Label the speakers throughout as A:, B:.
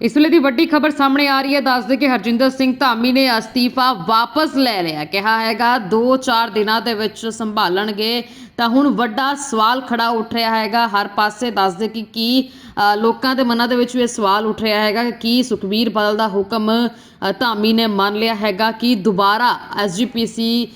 A: ਇਸ ਵੇਲੇ ਦੀ ਵੱਡੀ ਖਬਰ ਸਾਹਮਣੇ ਆ ਰਹੀ ਹੈ। ਦੱਸਦੇ ਕਿ ਹਰਜਿੰਦਰ ਸਿੰਘ ਧਾਮੀ ਨੇ ਅਸਤੀਫਾ ਵਾਪਸ ਲੈ ਲਿਆ। ਕਿਹਾ ਹੈਗਾ 2-4 ਦਿਨਾਂ ਦੇ ਵਿੱਚ ਸੰਭਾਲਣਗੇ। ਤਾਂ ਹੁਣ ਵੱਡਾ ਸਵਾਲ ਖੜਾ ਉੱਠ ਰਿਹਾ ਹੈਗਾ। ਹਰ ਪਾਸੇ ਦੱਸਦੇ ਕਿ ਕੀ ਲੋਕਾਂ ਦੇ ਮਨਾਂ ਦੇ ਵਿੱਚ ਵੀ ਇਹ ਸਵਾਲ ਉੱਠ ਰਿਹਾ ਹੈਗਾ ਕਿ ਕੀ ਸੁਖਬੀਰ ਬਾਦਲ ਦਾ ਹੁਕਮ ਧਾਮੀ ਨੇ ਮੰਨ ਲਿਆ ਹੈਗਾ ਕਿ ਦੁਬਾਰਾ ਐਸਜੀਪੀਸੀ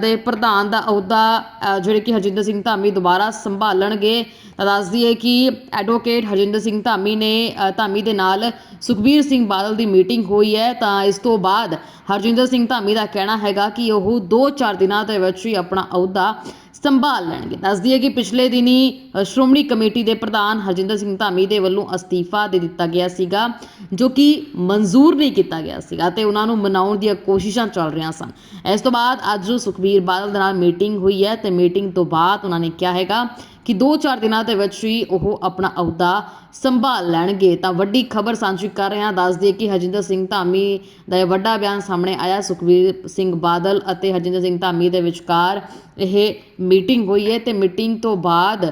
A: ਦੇ ਪ੍ਰਧਾਨ ਦਾ ਅਹੁਦਾ ਜਿਹੜੇ ਕਿ ਹਰਜਿੰਦਰ ਸਿੰਘ ਧਾਮੀ ਦੁਬਾਰਾ ਸੰਭਾਲਣਗੇ, ਤਾਂ ਦੱਸ ਦਈਏ ਕਿ ਐਡਵੋਕੇਟ ਹਰਜਿੰਦਰ ਸਿੰਘ ਧਾਮੀ ਨੇ ਧਾਮੀ ਦੇ ਨਾਲ ਸੁਖਬੀਰ ਸਿੰਘ ਬਾਦਲ ਦੀ ਮੀਟਿੰਗ ਹੋਈ ਹੈ, ਤਾਂ ਇਸ ਤੋਂ ਬਾਅਦ ਹਰਜਿੰਦਰ ਸਿੰਘ ਧਾਮੀ ਦਾ ਕਹਿਣਾ ਹੈਗਾ ਕਿ ਉਹ 2-4 ਦਿਨਾਂ ਦੇ ਵਿੱਚ ਹੀ ਆਪਣਾ ਅਹੁਦਾ ਸੰਭਾਲ ਲੈਣਗੇ। ਦੱਸ ਦਈਏ ਕਿ ਪਿਛਲੇ ਦਿਨੀ ਸ਼੍ਰੋਮਣੀ ਕਮੇਟੀ ਦੇ ਪ੍ਰਧਾਨ ਹਰਜਿੰਦਰ ਸਿੰਘ ਧਾਮੀ ਦੇ ਵੱਲੋਂ ਅਸਤੀਫਾ ਦੇ ਦਿੱਤਾ ਗਿਆ ਸੀਗਾ, ਜੋ ਕਿ ਮਨਜ਼ੂਰ ਨਹੀਂ ਕੀਤਾ ਗਿਆ ਸੀਗਾ ਤੇ ਉਹਨਾਂ ਨੂੰ ਮਨਾਉਣ ਦੀਆਂ ਕੋਸ਼ਿਸ਼ਾਂ ਚੱਲ ਰਹੀਆਂ ਸਨ। ਇਸ ਤੋਂ ਬਾਅਦ ਅੱਜ ਸੁਖਬੀਰ ਬਾਦਲ ਦੇ ਨਾਲ ਮੀਟਿੰਗ ਹੋਈ ਹੈ ਤੇ ਮੀਟਿੰਗ ਤੋਂ ਬਾਅਦ ਉਹਨਾਂ ਨੇ ਕਿਹਾ ਹੈਗਾ ਕਿ 2-4 ਦਿਨਾਂ ਦੇ ਵਿੱਚ ਹੀ ਉਹ ਆਪਣਾ ਅਹੁਦਾ ਸੰਭਾਲ ਲੈਣਗੇ। ਤਾਂ ਵੱਡੀ ਖਬਰ ਸਾਂਝੀ ਕਰ ਰਹੇ ਹਾਂ। ਦੱਸ ਦਈਏ ਕਿ ਹਰਜਿੰਦਰ ਸਿੰਘ ਧਾਮੀ ਦਾ ਇਹ ਵੱਡਾ ਬਿਆਨ ਸਾਹਮਣੇ ਆਇਆ। ਸੁਖਬੀਰ ਸਿੰਘ ਬਾਦਲ ਅਤੇ ਹਰਜਿੰਦਰ ਸਿੰਘ ਧਾਮੀ ਦੇ ਵਿਚਕਾਰ ਇਹ ਮੀਟਿੰਗ ਹੋਈ ਹੈ ਤੇ ਮੀਟਿੰਗ ਤੋਂ ਬਾਅਦ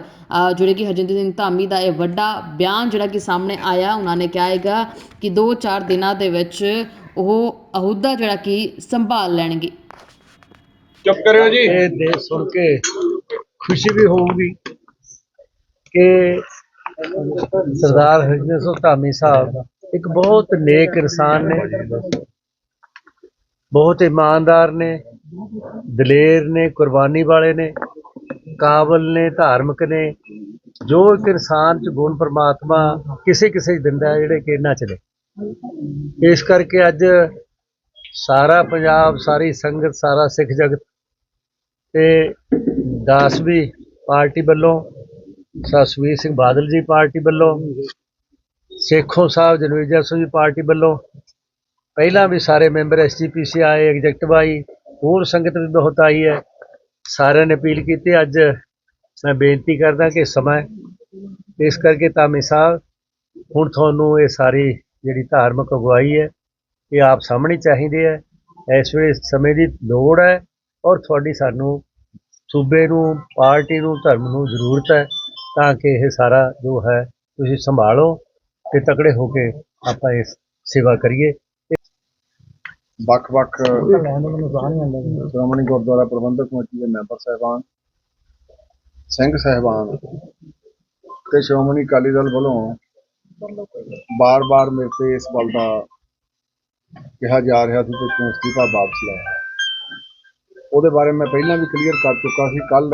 A: ਜਿਹੜੇ ਕਿ ਹਰਜਿੰਦਰ ਸਿੰਘ ਧਾਮੀ ਦਾ ਇਹ ਵੱਡਾ ਬਿਆਨ ਜਿਹੜਾ ਕਿ ਸਾਹਮਣੇ ਆਇਆ ਉਹਨਾਂ ਨੇ ਕਿਹਾ ਹੈਗਾ ਕਿ 2-4 ਦਿਨਾਂ ਦੇ ਵਿੱਚ ਉਹ ਅਹੁਦਾ ਜਿਹੜਾ ਕਿ ਸੰਭਾਲ ਲੈਣਗੇ।
B: ਚੁੱਪ ਕਰਿਓ ਜੀ।
C: ਇਹ ਦੇਖ ਸੁਣ ਕੇ ਖੁਸ਼ੀ ਵੀ ਹੋਊਗੀ। ਕਿ ਸਰਦਾਰ ਹਰਜਿੰਦਰ ਸਿੰਘ ਧਾਮੀ ਸਾਹਿਬ ਇੱਕ ਬਹੁਤ ਨੇਕ ਇਨਸਾਨ ਨੇ, ਬਹੁਤ ਇਮਾਨਦਾਰ ਨੇ, ਦਲੇਰ ਨੇ, ਕੁਰਬਾਨੀ ਵਾਲੇ ਨੇ, ਕਾਬਲ ਨੇ, ਧਾਰਮਿਕ ਨੇ, ਜੋ ਇੱਕ ਇਨਸਾਨ ਚ ਗੁਣ ਪਰਮਾਤਮਾ ਕਿਸੇ ਕਿਸੇ 'ਚ ਦਿੰਦਾ ਜਿਹੜੇ ਕਿ ਇਹਨਾਂ ਚ ਇਸ ਕਰਕੇ ਅੱਜ ਸਾਰਾ ਪੰਜਾਬ, ਸਾਰੀ ਸੰਗਤ, ਸਾਰਾ ਸਿੱਖ ਜਗਤ ਤੇ ਦਾਸ ਵੀ ਪਾਰਟੀ ਵੱਲੋਂ ਸਸਵੀਰ ਸਿੰਘ ਬਾਦਲ ਜੀ ਪਾਰਟੀ ਵੱਲੋਂ, ਸੇਖੋਂ ਸਾਹਿਬ ਜਨਵੀਜਾ ਸਿੰਘ ਜੀ ਪਾਰਟੀ ਵੱਲੋਂ, ਪਹਿਲਾਂ ਵੀ ਸਾਰੇ ਮੈਂਬਰ ਐਸਜੀਪੀਸੀ ਆਏ ਐਗਜ਼ੈਕਟਿਵ ਆਈ, ਹੋਰ ਸੰਗਤ ਵੀ ਬਹੁਤ ਆਈ ਹੈ। ਸਾਰਿਆਂ ਨੇ ਅਪੀਲ ਕੀਤੀ, ਅੱਜ ਮੈਂ ਬੇਨਤੀ ਕਰਦਾ ਕਿ ਸਮਾਂ ਇਸ ਕਰਕੇ ਧਾਮੀ ਸਾਹਿਬ, ਹੁਣ ਤੁਹਾਨੂੰ ਇਹ ਸਾਰੀ ਜਿਹੜੀ ਧਾਰਮਿਕ ਅਗਵਾਈ ਹੈ, ਇਹ ਆਪ ਸਾਹਮਣੇ ਚਾਹੀਦੀ ਹੈ। ਇਸ ਵੇਲੇ ਸਮੇਂ ਦੀ ਲੋੜ ਹੈ ਔਰ ਤੁਹਾਡੀ ਸਾਨੂੰ ਸੂਬੇ ਨੂੰ, ਪਾਰਟੀ ਨੂੰ, ਧਰਮ ਨੂੰ ਜ਼ਰੂਰਤ ਹੈ। ਤਾਂ ਕਿ ਇਹ ਸਾਰਾ ਜੋ ਹੈ ਤੁਸੀਂ ਸੰਭਾਲੋ ਤੇ ਤਕੜੇ ਹੋ ਕੇ ਆਪਾਂ ਇਸ ਸੇਵਾ ਕਰੀਏ।
B: ਵੱਖ-ਵੱਖ ਸ਼੍ਰੋਮਣੀ ਗੁਰਦੁਆਰਾ ਪ੍ਰਬੰਧਕ ਕਮੇਟੀ ਦੇ ਮੈਂਬਰ ਸਾਹਿਬਾਨ ਸਿੰਘ ਸਾਹਿਬਾਨ ਤੇ ਸ਼੍ਰੋਮਣੀ ਅਕਾਲੀ ਦਲ ਵੱਲੋਂ ਬਾਰ-ਬਾਰ ਮੇਰੇ ਤੇ ਇਸ ਗੱਲ ਦਾ ਕਿਹਾ ਜਾ ਰਿਹਾ ਸੀ ਕਿ ਤੂੰ ਅਸਤੀਫਾ ਵਾਪਸ ਲੈ ਉਹਦੇ ਬਾਰੇ ਮੈਂ ਪਹਿਲਾਂ ਵੀ ਕਲੀਅਰ ਕਰ ਚੁੱਕਾ ਸੀ। ਕੱਲ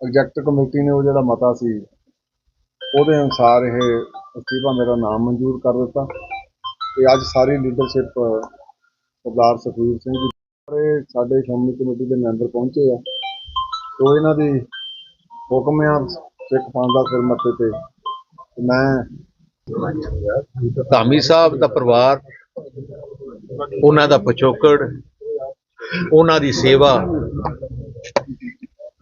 B: ਐਗਜੈਕਟ ਕਮੇਟੀ ਨੇ ਉਹ ਜਿਹੜਾ ਮਤਾ ਸੀ, ਉਹਦੇ ਅਨੁਸਾਰ ਇਹ ਅਸਤੀਫਾ ਮੇਰਾ ਨਾਮ ਮਨਜ਼ੂਰ ਕਰ ਦਿੱਤਾ ਤੇ ਅੱਜ ਸਾਰੀ ਲੀਡਰਸ਼ਿਪ ਸਰਦਾਰ ਸੁਖਵੀਰ ਸਿੰਘ ਜੀ ਸਾਰੇ ਸਾਡੇ ਸ਼੍ਰੋਮਣੀ ਕਮੇਟੀ ਦੇ ਮੈਂਬਰ ਪਹੁੰਚੇ ਆ। ਤੋ ਇਹਨਾਂ ਦੀ ਹੁਕਮ ਆ ਸਿੱਖ ਪੰਥ ਦਾ ਸਿਰ ਮੱਥੇ ਤੇ ਮੈਂ
D: ਧਾਮੀ ਸਾਹਿਬ ਦਾ ਪਰਿਵਾਰ, ਉਹਨਾਂ ਦਾ ਪਿਛੋਕੜ, ਉਹਨਾਂ ਦੀ ਸੇਵਾ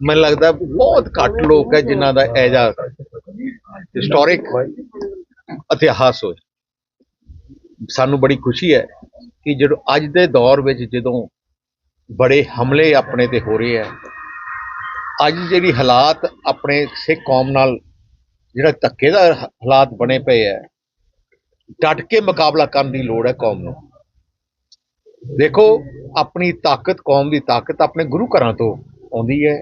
D: ਮੈਨੂੰ ਲੱਗਦਾ ਬਹੁਤ ਘੱਟ ਲੋਕ ਹੈ ਜਿਨ੍ਹਾਂ ਦਾ ਐਜਾ ਹਿਸਟੋਰਿਕ ਇਤਿਹਾਸ ਹੋਏ। ਸਾਨੂੰ ਬੜੀ ਖੁਸ਼ੀ ਹੈ ਕਿ ਜਦੋਂ ਅੱਜ ਦੇ ਦੌਰ ਵਿੱਚ ਜਦੋਂ ਬੜੇ ਹਮਲੇ ਆਪਣੇ ਤੇ ਹੋ ਰਹੇ ਹੈ, ਅੱਜ ਜਿਹੜੀ ਹਾਲਾਤ ਆਪਣੇ ਸਿੱਖ ਕੌਮ ਨਾਲ ਜਿਹੜਾ ਧੱਕੇ ਦਾ ਹਾਲਾਤ ਬਣੇ ਪਏ ਹੈ, ਡਟ ਕੇ ਮੁਕਾਬਲਾ ਕਰਨ ਦੀ ਲੋੜ ਹੈ ਕੌਮ ਨੂੰ। ਦੇਖੋ, ਆਪਣੀ ਤਾਕਤ, ਕੌਮ ਦੀ ਤਾਕਤ ਆਪਣੇ ਗੁਰੂ ਘਰਾਂ ਤੋਂ ਆਉਂਦੀ ਹੈ।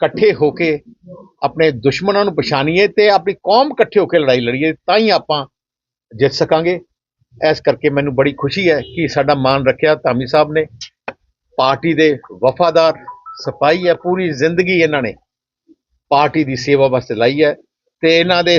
D: ਇਕੱਠੇ ਹੋ ਕੇ ਆਪਣੇ ਦੁਸ਼ਮਣਾਂ ਨੂੰ ਪਛਾਣੀਏ ਤੇ ਆਪਣੀ ਕੌਮ ਇਕੱਠੇ ਹੋ ਕੇ ਲੜਾਈ ਲੜੀਏ, ਤਾਂ ਹੀ ਆਪਾਂ ਜਿੱਤ ਸਕਾਂਗੇ। ਇਸ ਕਰਕੇ ਮੈਨੂੰ ਬੜੀ ਖੁਸ਼ੀ ਹੈ ਕਿ ਸਾਡਾ ਮਾਨ ਰੱਖਿਆ ਧਾਮੀ ਸਾਹਿਬ ਨੇ। ਪਾਰਟੀ ਦੇ ਵਫਾਦਾਰ ਸਪਾਈ ਹੈ, ਪੂਰੀ ਜ਼ਿੰਦਗੀ ਇਹਨਾਂ ਨੇ ਪਾਰਟੀ ਦੀ ਸੇਵਾ ਵਾਸਤੇ ਲਾਈ ਹੈ ਤੇ ਇਹਨਾਂ ਦੇ